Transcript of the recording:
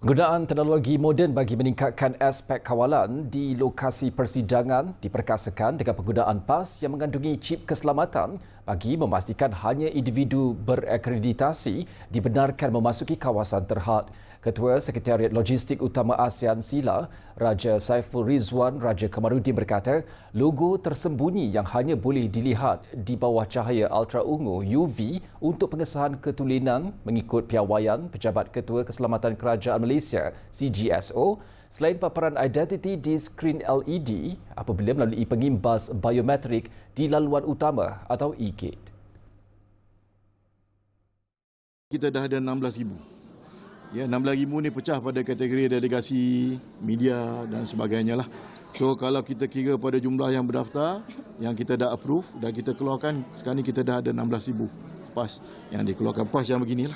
Penggunaan teknologi moden bagi meningkatkan aspek kawalan di lokasi persidangan diperkasakan dengan penggunaan PAS yang mengandungi chip keselamatan bagi memastikan hanya individu berakreditasi dibenarkan memasuki kawasan terhad. Ketua Sekretariat Logistik Utama ASEAN SILA, Raja Saiful Rizwan Raja Kamarudin berkata, logo tersembunyi yang hanya boleh dilihat di bawah cahaya ultra ungu UV untuk pengesahan ketulinan mengikut piawaian Pejabat Ketua Keselamatan Kerajaan Malaysia CGSO selain paparan identiti di skrin LED apabila melalui pengimbas biometrik di laluan utama atau e-gate. Kita dah ada 16,000 Ya, 16,000 ni pecah pada kategori delegasi, media dan sebagainya lah. So kalau kita kira pada jumlah yang berdaftar, yang kita dah approve dan kita keluarkan, sekarang ni kita dah ada 16,000 PAS yang dikeluarkan. PAS yang beginilah.